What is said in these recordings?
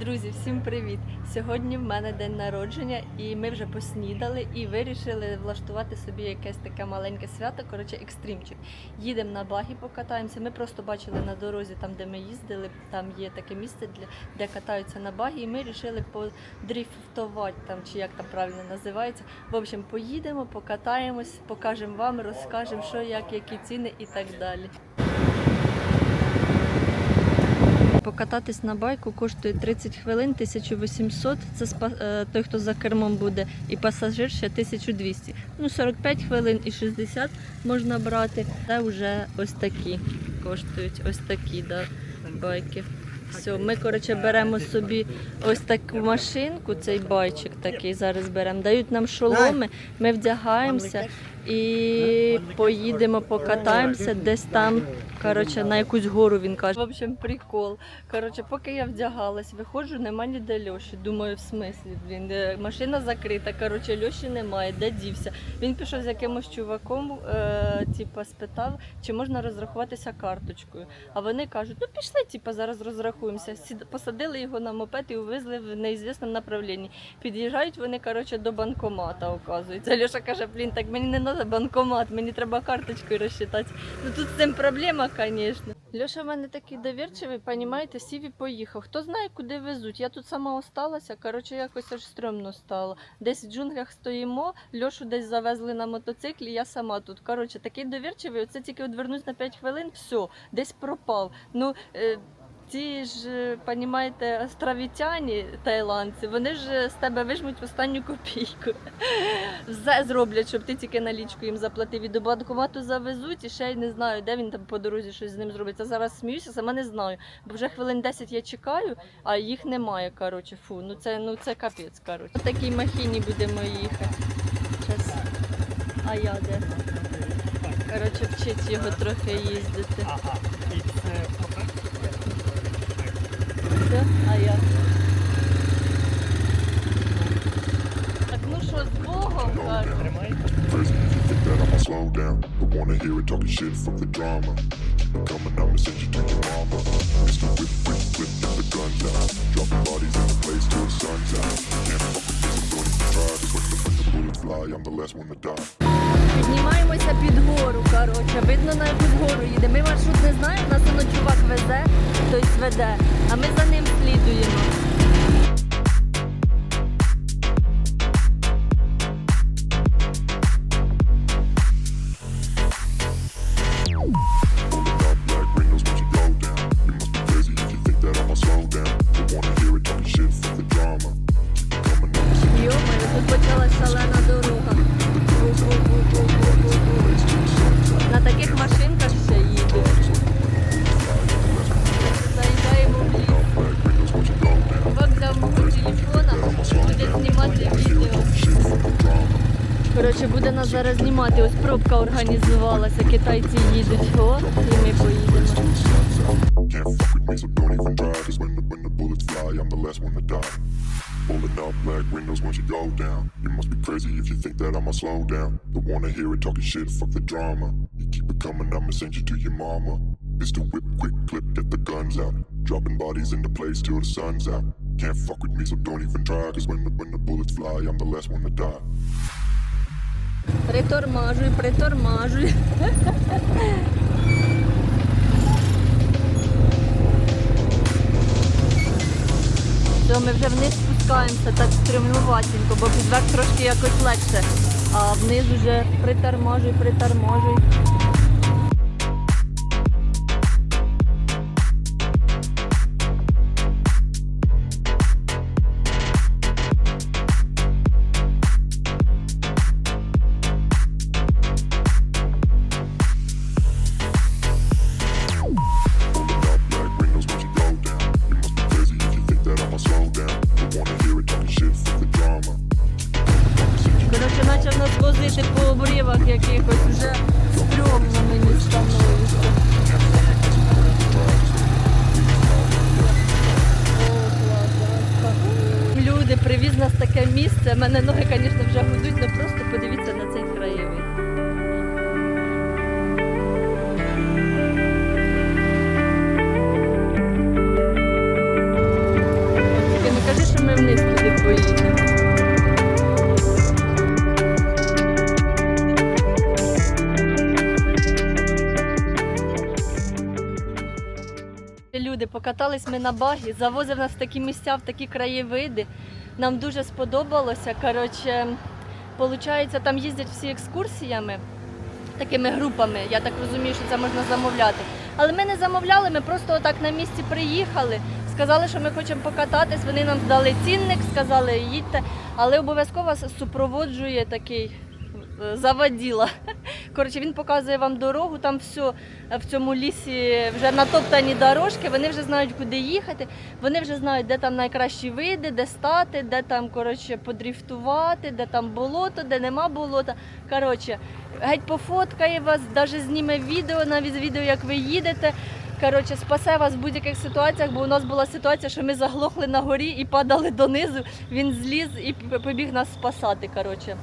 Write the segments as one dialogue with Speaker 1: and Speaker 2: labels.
Speaker 1: Друзі, всім привіт! Сьогодні в мене день народження, і ми вже поснідали і вирішили влаштувати собі якесь таке маленьке свято. Коротше, екстримчик. Їдемо на багі, покатаємося. Ми просто бачили на дорозі, там де ми їздили, там є таке місце, для де катаються на багі, і ми вирішили подріфтувати там, чи як там правильно називається. В общем, поїдемо, покатаємось, покажемо вам, розкажемо, що, як, які ціни і так далі. Покататись на байку коштує 30 хвилин, 1800. Це е, той, хто за кермом буде, і пасажир ще 1200. Ну, 45 хвилин і 60 можна брати. Це вже ось такі коштують, ось такі да, байки. Все, ми коротше беремо собі ось таку машинку, цей байчик такий зараз беремо. Дають нам шоломи, ми вдягаємося і поїдемо, покатаємося десь там. Коротше, на якусь гору він каже. В общем, прикол. Коротше, поки я вдягалась, виходжу, нема ніде Льоші. Думаю, в смислі, блін, машина закрита. Коротше, Льоші немає, де дівся. Він пішов з якимось чуваком, е, типа, спитав, чи можна розрахуватися карточкою. А вони кажуть, ну пішли, типа, зараз розрахуємося. Посадили його на мопед і увезли в неізвісному направлінні. Під'їжджають вони, коротше, до банкомата, оказується. Льоша каже, блін, так мені не банкомат, мені треба карточкою розчитати. Ну тут з цим проблема, звісно. Льоша в мене такий довірчивий, понімаєте, сів і поїхав. Хто знає, куди везуть. Я тут сама осталася, коротше, якось аж стрьомно стало. Десь в джунглях стоїмо, Льошу десь завезли на мотоциклі, я сама тут. Коротше, такий довірчивий, оце тільки одвернусь на 5 хвилин, все, десь пропав. Ну, е, ті ж, е, понімаєте, островітяні таїландці, вони ж з тебе вижмуть останню копійку. Все зроблять, щоб ти тільки налічку їм заплатив. І до банкомату завезуть, і ще й не знаю, де він там по дорозі щось з ним зробить. Я зараз сміюся, сама не знаю. Бо вже хвилин 10 я чекаю, а їх немає. Коротше, фу. Ну це ну це капець. Коротше. В такій махіні будемо їхати. Щас. А я де? Коротше, вчить його трохи їздити.
Speaker 2: Ага, і це фото.
Speaker 1: Все, а я. Так ну що, з Богом, кажу.
Speaker 2: Тримай.
Speaker 3: Crazy if you think that I'ma slow down. But wanna hear it talking shit from the drama. Keep it coming, I'ma send you to your mama. Mr. Whip, whip, whip, get the guns out. Dropping bodies in the place till the sun's out. Can't fuck with this, I'm don't even try. Cause when the, when the bullets fly, I'm the last one to die.
Speaker 1: Піднімаємося під гору, коротше, видно на гору їде. Ми маршрут не знаємо, нас воно чувак везе, хтось веде, а ми за ним слідуємо. Коротше, буде нас зараз знімати. Ось пробка організувалася, китайці їдуть. О, і ми поїдемо.
Speaker 3: The, the the. Pulling up black windows once you go down. You must be crazy if you think that I'ma slow down. Don't wanna hear it talking shit, fuck the drama. You keep it coming, I'ma send you to your mama. Mr. Whip, quick clip, get the guns out. Dropping bodies into place till the sun's out. Can't fuck with me, so don't even try. Cause when the, when the bullets fly, I'm the last one to die.
Speaker 1: Притормажуй, притормажуй. Все, ми вже вниз спускаємося так стрімнуватенько, бо підверх трошки якось легше. А вниз уже притормажуй, притормажуй. мене ноги, звісно, вже гудуть, але просто подивіться на цей краєвид. Не ну кажи, що ми вниз туди поїдемо. Люди покатались ми на багі, завозив нас в такі місця, в такі краєвиди. Нам дуже сподобалося. Коротше, Получається, там їздять всі екскурсіями, такими групами. Я так розумію, що це можна замовляти. Але ми не замовляли, ми просто отак на місці приїхали. Сказали, що ми хочемо покататись. Вони нам здали цінник, сказали, їдьте. Але обов'язково супроводжує такий е, заводіла. Коротше, він показує вам дорогу, там все в цьому лісі вже натоптані дорожки, вони вже знають, куди їхати, вони вже знають, де там найкращі види, де стати, де там коротше, подріфтувати, де там болото, де нема болота. Коротше, геть пофоткає вас, навіть зніме відео, навіть відео, як ви їдете. Коротше, спасе вас в будь-яких ситуаціях, бо у нас була ситуація, що ми заглохли на горі і падали донизу. Він зліз і побіг нас спасати. Коротше.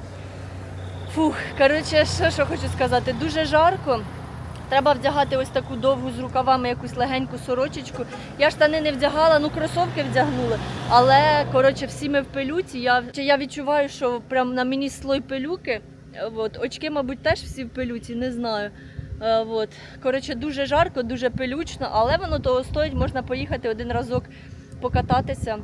Speaker 1: Фух, коротше, що, що хочу сказати, дуже жарко. Треба вдягати ось таку довгу з рукавами якусь легеньку сорочечку. Я штани не вдягала, ну кросовки вдягнула. Але коротше, всі ми в пилюці. Я, я відчуваю, що прям на мені слой пилюки. От, очки, мабуть, теж всі в пилюці, не знаю. Е, От. Коротше, дуже жарко, дуже пилючно, але воно того стоїть, можна поїхати один разок покататися.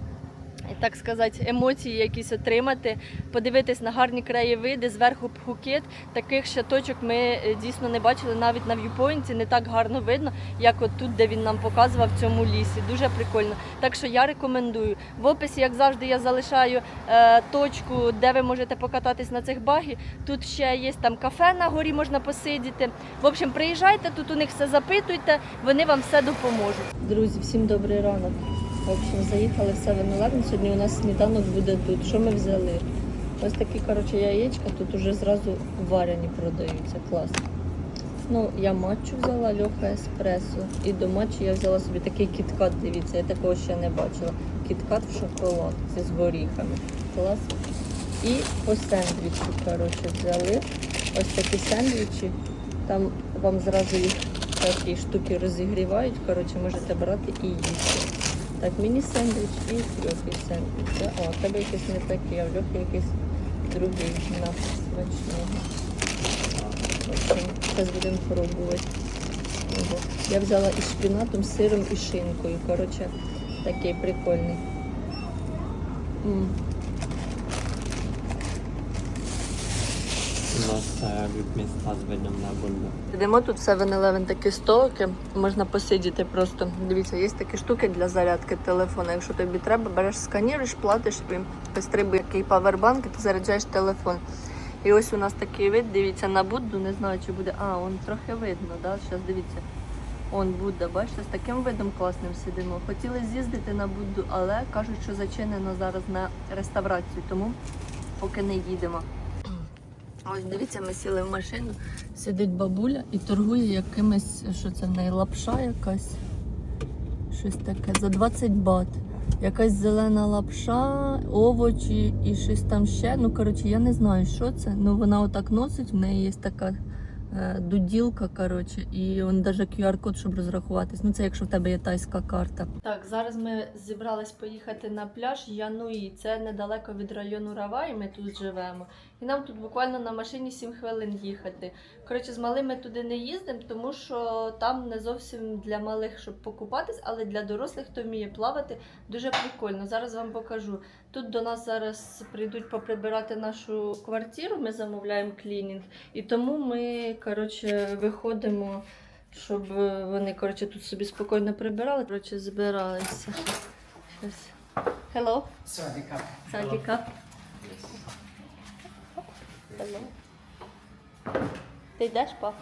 Speaker 1: Так сказати, емоції якісь отримати, подивитись на гарні краєвиди, зверху Пхукет. Таких ще точок ми е, дійсно не бачили навіть на в'юпойнті, не так гарно видно, як от тут, де він нам показував в цьому лісі. Дуже прикольно. Так що я рекомендую. В описі, як завжди, я залишаю е, точку, де ви можете покататись на цих багі. Тут ще є там кафе на горі, можна посидіти. В общем, приїжджайте, тут у них все запитуйте, вони вам все допоможуть. Друзі, всім добрий ранок. Общем, заїхали в 7-Eleven. Сьогодні у нас сніданок буде тут. Що ми взяли? Ось такі, коротше, яєчка тут уже зразу варені продаються. Клас. Ну, я матчу взяла, льоха еспресо. І до матчу я взяла собі такий кіткат, дивіться, я такого ще не бачила. Кіткат в шоколадці з горіхами. Клас. І по сендвічу, коротше, взяли. Ось такі сендвічі. Там вам зразу їх такі штуки розігрівають. Коротше, можете брати і їсти. Так, мені сендвіч і льохи сендвіч. Да? О, в тебе якийсь не такий, а в льохи якийсь другий на смачного. Зараз будемо пробувати. Ого. Я взяла із шпінатом, сиром і шинкою. Коротше, такий прикольний. М.
Speaker 2: У нас е, міста на бульбу.
Speaker 1: Йдемо тут 7-Eleven такі столики, можна посидіти просто. Дивіться, є такі штуки для зарядки телефона. Якщо тобі треба, береш сканіруєш, платиш і пострибує який павербанк, і ти заряджаєш телефон. І ось у нас такий вид, дивіться, на Будду, не знаю, чи буде. А, он трохи видно, да? Зараз дивіться. Он Будда, бачите, з таким видом класним сидимо. Хотіли з'їздити на Будду, але кажуть, що зачинено зараз на реставрацію, тому поки не їдемо. Ось дивіться, ми сіли в машину, сидить бабуля і торгує якимось, що це в неї лапша якась. Щось таке за 20 бат. Якась зелена лапша, овочі і щось там ще. Ну, коротше, я не знаю, що це. Ну вона отак носить, в неї є така дуділка, коротше, і он навіть QR-код, щоб розрахуватись. Ну, це якщо в тебе є тайська карта. Так, зараз ми зібрались поїхати на пляж Януї. Це недалеко від району Равай, ми тут живемо. І нам тут буквально на машині 7 хвилин їхати. Коротше, з малими туди не їздимо, тому що там не зовсім для малих, щоб покупатись, але для дорослих, хто вміє плавати, дуже прикольно. Зараз вам покажу. Тут до нас зараз прийдуть поприбирати нашу квартиру, ми замовляємо клінінг, і тому ми коротше, виходимо, щоб е, вони коротше, тут собі спокійно прибирали, коротше, збиралися. Hello. Садіка. Hello. Ти йдеш, пап?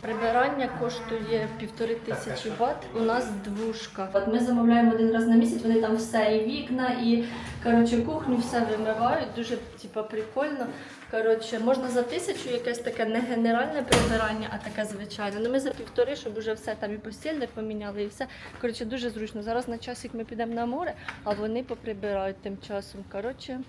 Speaker 1: Прибирання коштує півтори тисячі бат. У нас двушка. От ми замовляємо один раз на місяць. Вони там все і вікна, і коротше кухню все вимивають. Дуже типа прикольно. Коротше, можна за тисячу якесь таке не генеральне прибирання, а таке звичайне. Ну ми за півтори, щоб уже все там і постільне поміняли, і все. Коротше, дуже зручно. Зараз на часик ми підемо на море, а вони поприбирають тим часом. Коротше.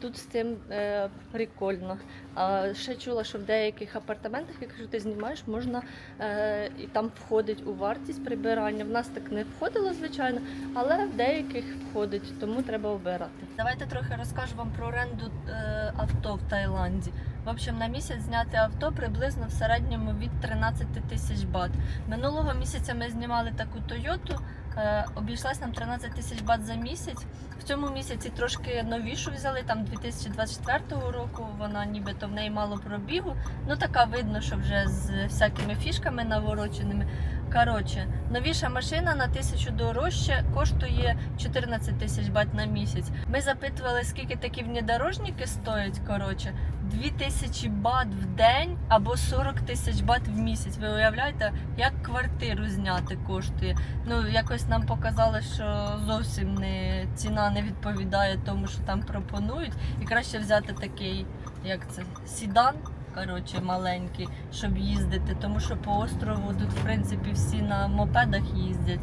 Speaker 1: Тут з цим е, прикольно. А ще чула, що в деяких апартаментах, якщо ти знімаєш, можна е, і там входить у вартість прибирання. В нас так не входило, звичайно, але в деяких входить, тому треба обирати. Давайте трохи розкажу вам про оренду е, авто в Таїланді. В общем, на місяць зняти авто приблизно в середньому від 13 тисяч бат. Минулого місяця ми знімали таку Тойоту. Е, обійшлась нам 13 тисяч бат за місяць. В цьому місяці трошки новішу взяли, там 2024 року, вона нібито в неї мало пробігу. Ну така видно, що вже з всякими фішками навороченими. Коротше, новіша машина на тисячу дорожче коштує 14 тисяч бат на місяць. Ми запитували, скільки такі внедорожники стоять. Коротше, 2000 бат в день або 40 тисяч бат в місяць. Ви уявляєте, як квартиру зняти коштує? Ну якось нам показали, що зовсім не ціна не відповідає тому, що там пропонують, і краще взяти такий, як це, сідан. Коротше, маленький, щоб їздити, тому що по острову тут, в принципі, всі на мопедах їздять,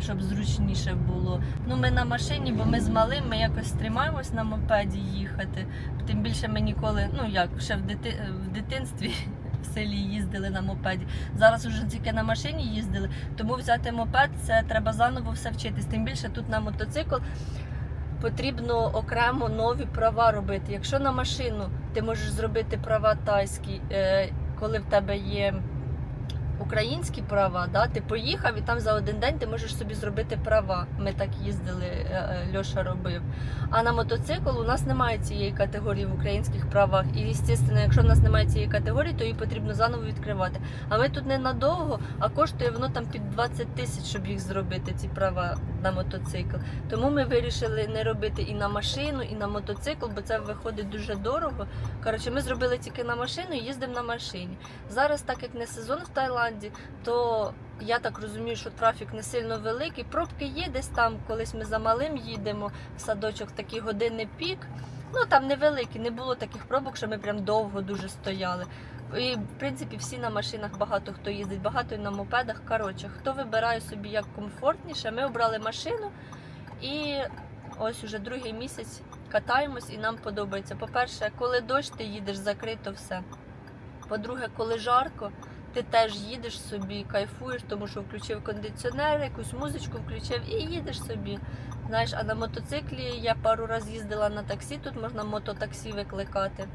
Speaker 1: щоб зручніше було. Ну, ми на машині, бо ми з малим, ми якось тримаємось на мопеді їхати. Тим більше ми ніколи, ну як, ще в, дити... в дитинстві в селі їздили на мопеді. Зараз уже тільки на машині їздили, тому взяти мопед це треба заново все вчитись. Тим більше тут на мотоцикл потрібно окремо нові права робити. Якщо на машину ти можеш зробити права тайські, е, коли в тебе є українські права, да, ти поїхав і там за один день ти можеш собі зробити права. Ми так їздили, е, е, Льоша робив. А на мотоцикл у нас немає цієї категорії в українських правах. І, звісно, якщо в нас немає цієї категорії, то її потрібно заново відкривати. А ми тут не надовго, а коштує воно там під 20 тисяч, щоб їх зробити, ці права на мотоцикл. Тому ми вирішили не робити і на машину, і на мотоцикл, бо це виходить дуже дорого. Коротше, ми зробили тільки на машину і їздимо на машині. Зараз, так як не сезон в Таїланді, то я так розумію, що трафік не сильно великий. Пробки є десь там, колись ми за малим їдемо в садочок, такий годинний пік. Ну там невеликі, не було таких пробок, що ми прям довго дуже стояли. І в принципі всі на машинах багато хто їздить, багато і на мопедах. Коротше, хто вибирає собі як комфортніше, ми обрали машину і ось уже другий місяць катаємось і нам подобається. По-перше, коли дощ, ти їдеш закрито все. По-друге, коли жарко, ти теж їдеш собі, кайфуєш, тому що включив кондиціонер, якусь музичку включив і їдеш собі. Знаєш, а на мотоциклі я пару разів їздила на таксі, тут можна мототаксі викликати.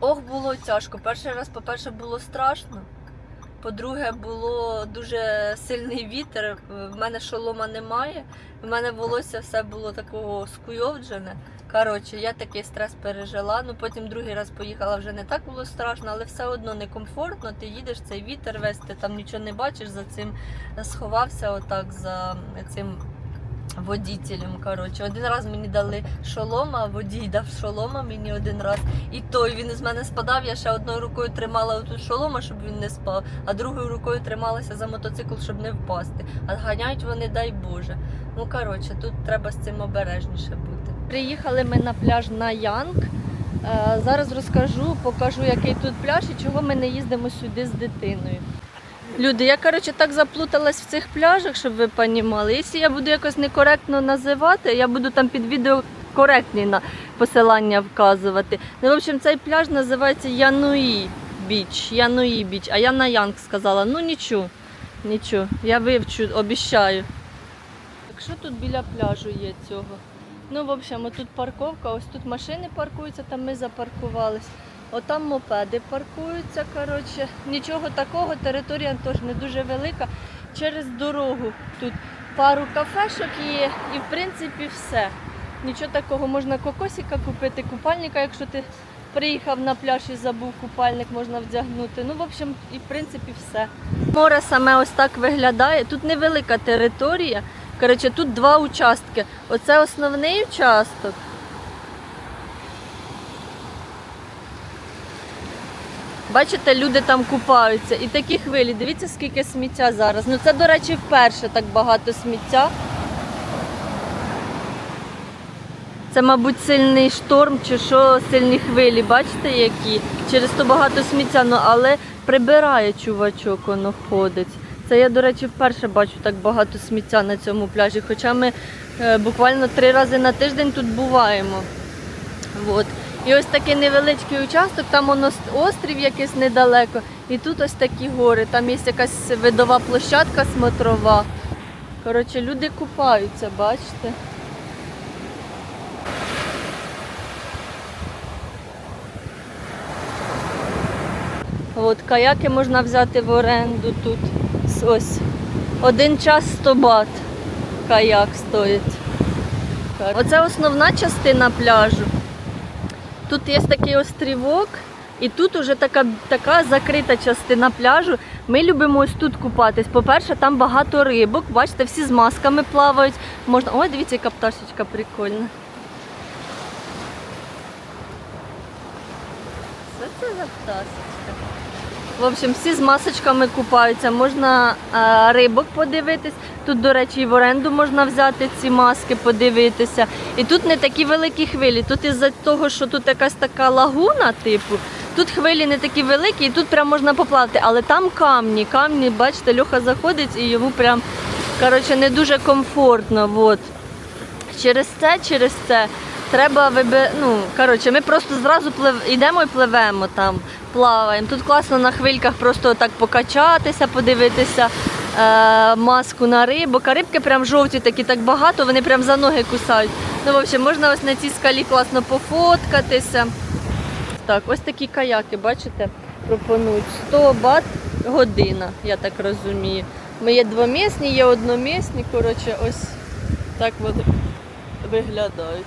Speaker 1: Ох, було тяжко. Перший раз, по-перше, було страшно. По-друге, було дуже сильний вітер. В мене шолома немає. В мене волосся все було такого скуйовджене. Коротше, я такий стрес пережила. Ну потім другий раз поїхала, вже не так було страшно, але все одно некомфортно. Ти їдеш, цей вітер весь, ти там нічого не бачиш, за цим сховався отак за цим водітелем. Коротше, один раз мені дали шолома, водій дав шолома мені один раз. І той він із мене спадав. Я ще одною рукою тримала оту шолома, щоб він не спав, а другою рукою трималася за мотоцикл, щоб не впасти. А ганяють вони, дай Боже. Ну коротше, тут треба з цим обережніше бути. Приїхали ми на пляж на Янг. Е, Зараз розкажу, покажу, який тут пляж і чого ми не їздимо сюди з дитиною. Люди, я коротше так заплуталась в цих пляжах, щоб ви розуміли. Якщо я буду якось некоректно називати, я буду там під відео коректні на посилання вказувати. Ну, в общем, цей пляж називається Януї Біч. Януї Біч. А я на Янг сказала, ну нічого, нічого, я вивчу, обіщаю. Так що тут біля пляжу є цього? Ну, в общем, тут парковка, ось тут машини паркуються, там ми запаркувались. Отам мопеди паркуються. Коротше, нічого такого, територія теж не дуже велика. Через дорогу тут пару кафешок є і в принципі все. Нічого такого, можна кокосика купити, купальника, якщо ти приїхав на пляж і забув купальник, можна вдягнути. Ну, в общем, і в принципі все. Море саме ось так виглядає. Тут невелика територія. Коротше, тут два участки. Оце основний участок. Бачите, люди там купаються. І такі хвилі. Дивіться, скільки сміття зараз. Ну це, до речі, вперше так багато сміття. Це, мабуть, сильний шторм чи що, сильні хвилі, бачите, які? Через то багато сміття, ну але прибирає чувачок, воно ходить. Це я, до речі, вперше бачу так багато сміття на цьому пляжі, хоча ми е, буквально три рази на тиждень тут буваємо. От. І ось такий невеличкий участок, там воно острів якийсь недалеко, і тут ось такі гори, там є якась видова площадка смотрова. Коротше, люди купаються, бачите? От, каяки можна взяти в оренду тут. Ось. Один час 100 бат каяк стоїть. Оце основна частина пляжу. Тут є такий острівок, і тут уже така, така закрита частина пляжу. Ми любимо ось тут купатись. По-перше, там багато рибок. Бачите, всі з масками плавають. Можна. Ой, дивіться, яка пташечка прикольна. Що це за пташечка? В общем, всі з масочками купаються. Можна е, рибок подивитись. Тут, до речі, і в оренду можна взяти ці маски, подивитися. І тут не такі великі хвилі. Тут із-за того, що тут якась така лагуна, типу, тут хвилі не такі великі, і тут прям можна поплавати. Але там камні. Камні, бачите, Льоха заходить і йому прям коротше, не дуже комфортно. Вот. Через це, через це треба виби... ну, коротше, ми просто зразу плив... йдемо і пливемо там, плаваємо. Тут класно на хвильках просто так покачатися, подивитися е... маску на рибок. А рибки прям жовті такі, так багато, вони прям за ноги кусають. Ну, в можна ось на цій скалі класно пофоткатися. Так, ось такі каяки, бачите, пропонують 100 бат година, я так розумію. Ми є двомісні, є одномісні, коротше, ось так вони виглядають.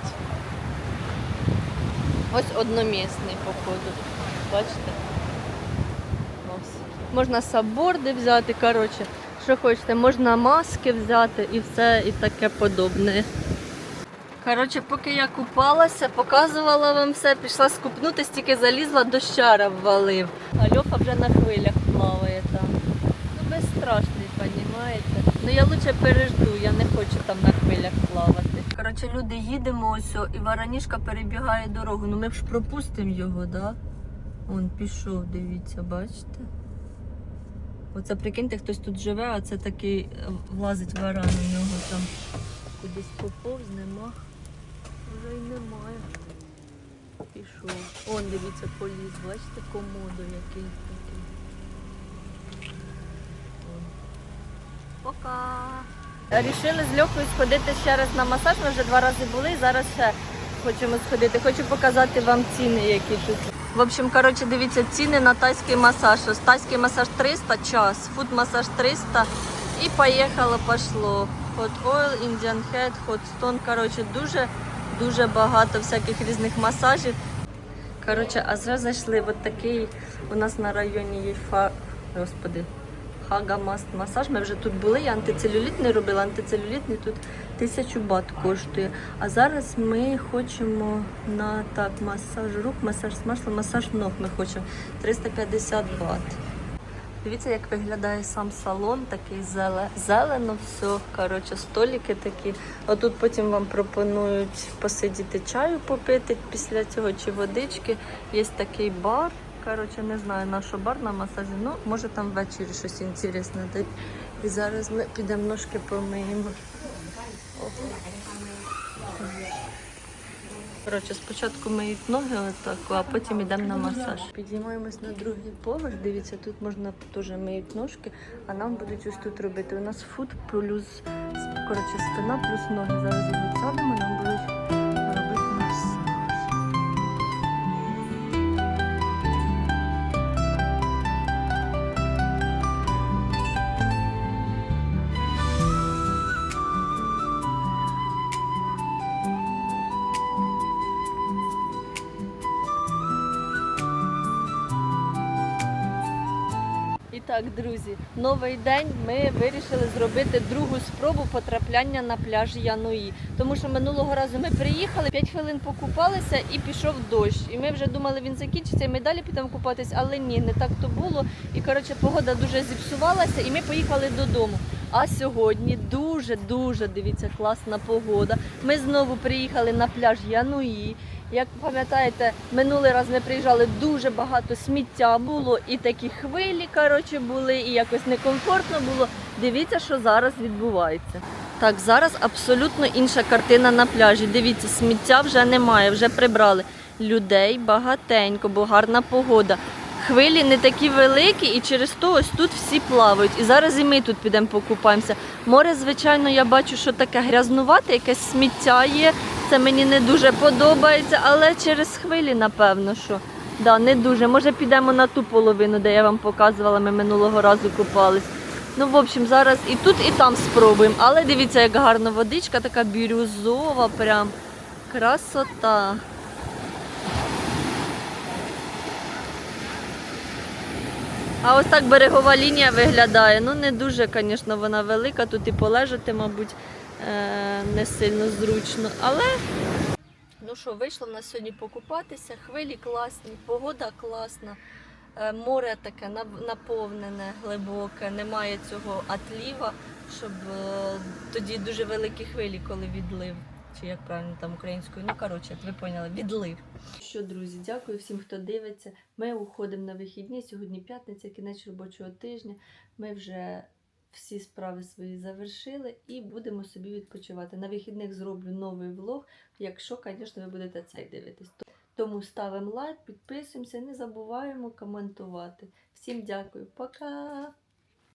Speaker 1: Ось одномісний, походу. Бачите? Ось. Можна сабборди взяти, коротше, що хочете, можна маски взяти і все і таке подобне. Коротше, поки я купалася, показувала вам все, пішла скупнутися, тільки залізла, дощара ввалив. А Льоха вже на хвилях плаває там. Ну, безстрашний, розумієте? Ну я лучше пережду, я не хочу там на хвилях плавати. Коротше, люди їдемо ось, і Варанішка перебігає дорогу. Ну ми ж пропустимо його, да? Он пішов, дивіться, бачите? Оце прикиньте, хтось тут живе, а це такий е, влазить варан у нього там. Кудись поповз, нема. Вже й немає. Пішов. Он, дивіться, поліз, бачите, комодо який такий. Пока. Рішили з Льохою сходити ще раз на масаж. Ми вже два рази були, і зараз ще хочемо сходити. Хочу показати вам ціни, які тут. В общем, коротше, дивіться, ціни на тайський масаж. Ось тайський масаж 300 час, фуд масаж 300 і поїхало, пошло. Hot oil, Indian head, hot stone. Коротше, дуже дуже багато всяких різних масажів. Коротше, а зараз зайшли от такий у нас на районі є фа... Господи, Хагамаст масаж. Ми вже тут були, я антицелюлітний робила. Антицелюлітний тут тисячу бат коштує. А зараз ми хочемо на так, масаж рук, масаж з маслом, масаж ног ми хочемо 350 бат. Дивіться, як виглядає сам салон, такий зеле... зелено, все. Коротше, столики такі. А тут потім вам пропонують посидіти чаю попити після цього чи водички. Є такий бар. Коротше, не знаю, на що бар на масажі. Ну, може там ввечері щось інтересне дають. І зараз ми підемо ножки помиємо. Коротше, спочатку миють ноги отак, а потім йдемо на масаж. Підіймаємось на другий поверх. Дивіться, тут можна теж миють ножки, а нам будуть ось тут робити. У нас фут плюс коротше, спина плюс ноги. Зараз тягнемо, нам новий день. Ми вирішили зробити другу спробу потрапляння на пляж Януї. Тому що минулого разу ми приїхали, 5 хвилин покупалися і пішов дощ. І ми вже думали, він закінчиться, і ми далі підемо купатись, але ні, не так то було. І коротше, погода дуже зіпсувалася, і ми поїхали додому. А сьогодні дуже дуже дивіться класна погода. Ми знову приїхали на пляж Януї. Як пам'ятаєте, минулий раз ми приїжджали дуже багато сміття було, і такі хвилі коротше, були, і якось некомфортно було. Дивіться, що зараз відбувається. Так, зараз абсолютно інша картина на пляжі. Дивіться, сміття вже немає, вже прибрали. Людей багатенько, бо гарна погода. Хвилі не такі великі, і через то ось тут всі плавають. І зараз і ми тут підемо покупаємося. Море, звичайно, я бачу, що таке грязнувате, якесь сміття є. Це мені не дуже подобається, але через хвилі, напевно, що. Да, не дуже. Може підемо на ту половину, де я вам показувала, ми минулого разу купались. Ну, в общем, зараз і тут, і там спробуємо. Але дивіться, як гарно водичка, така бірюзова, прям красота. А ось так берегова лінія виглядає. Ну, не дуже, звісно, вона велика. Тут і полежати, мабуть, е, не сильно зручно. Але ну що, вийшло в нас сьогодні покупатися. Хвилі класні, погода класна. Е, Море таке наповнене, глибоке, немає цього атліва, щоб е, тоді дуже великі хвилі, коли відлив. Чи як правильно там українською? Ну коротше, ви поняли, відлив. Що, друзі, дякую всім, хто дивиться. Ми уходимо на вихідні. Сьогодні п'ятниця, кінець робочого тижня. Ми вже всі справи свої завершили і будемо собі відпочивати. На вихідних зроблю новий влог, якщо, звісно, ви будете цей дивитись. Тому ставимо лайк, підписуємося, не забуваємо коментувати. Всім дякую, пока!